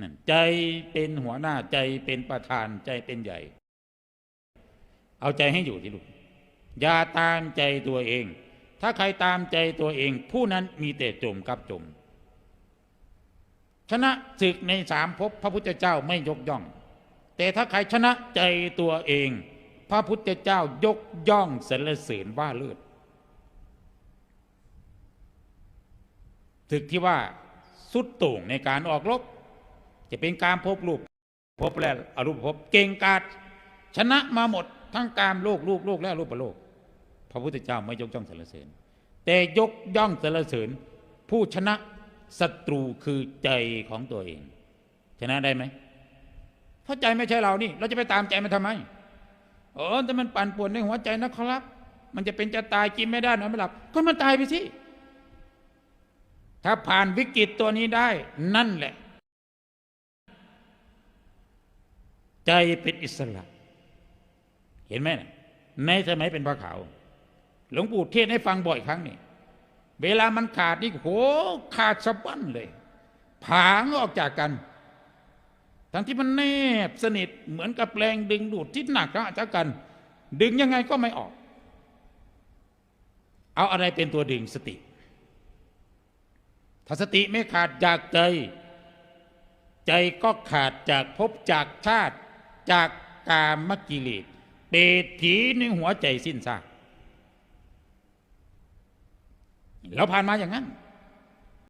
นั่นใจเป็นหัวหน้าใจเป็นประธานใจเป็นใหญ่ เอาใจให้อยู่ที่ลูกอย่าตามใจตัวเอง ถ้าใครตามใจตัวเอง ผู้นั้นมีแต่จมกับจม ชนะศึกในสามภพพระพุทธเจ้าไม่ยกย่อง แต่ถ้าใครชนะใจตัวเอง พระพุทธเจ้ายกย่องสรรเสริญว่าเลิศศึกที่ว่าสุดโต่งในการออกรบ จะเป็นการพบรูปพบและอรูปภพเก่งกาจชนะมาหมดทั้งการโลกลูกโลกและรูปโลก พระพุทธเจ้าไม่ยกย่องสรรเสริญ แต่ยกย่องสรรเสริญ ผู้ชนะศัตรูคือใจของตัวเอง ชนะได้ไหมเพราะใจไม่ใช่เรานี่ เราจะไปตามใจมันทำไมเออแต่มันปั่นป่วนในหัวใจนะครับ มันจะเป็นจะตายกินไม่ได้นอนไม่หลับ ก็มันตายไปสิถ้าผ่านวิกฤตตัวนี้ได้ นั่นแหละ ใจเป็นอิสระ เห็นไหมนะในสมัยเป็นพระขาว หลวงปู่เทศน์ให้ฟังบ่อยครั้งนี่เวลามันขาดนี่โหขาดสะบั้นเลย ผางออกจากกัน ทั้งที่มันแนบสนิทเหมือนกับแรงดึงดูดที่หนักจากกัน ดึงยังไงก็ไม่ออก เอาอะไรเป็นตัวดึงสติ ถ้าสติไม่ขาดจากใจ ใจก็ขาดจากภพจากชาติ จากกามกิเลสเปรตผีในหัวใจสิ้นซากเราผ่านมาอย่างนั้น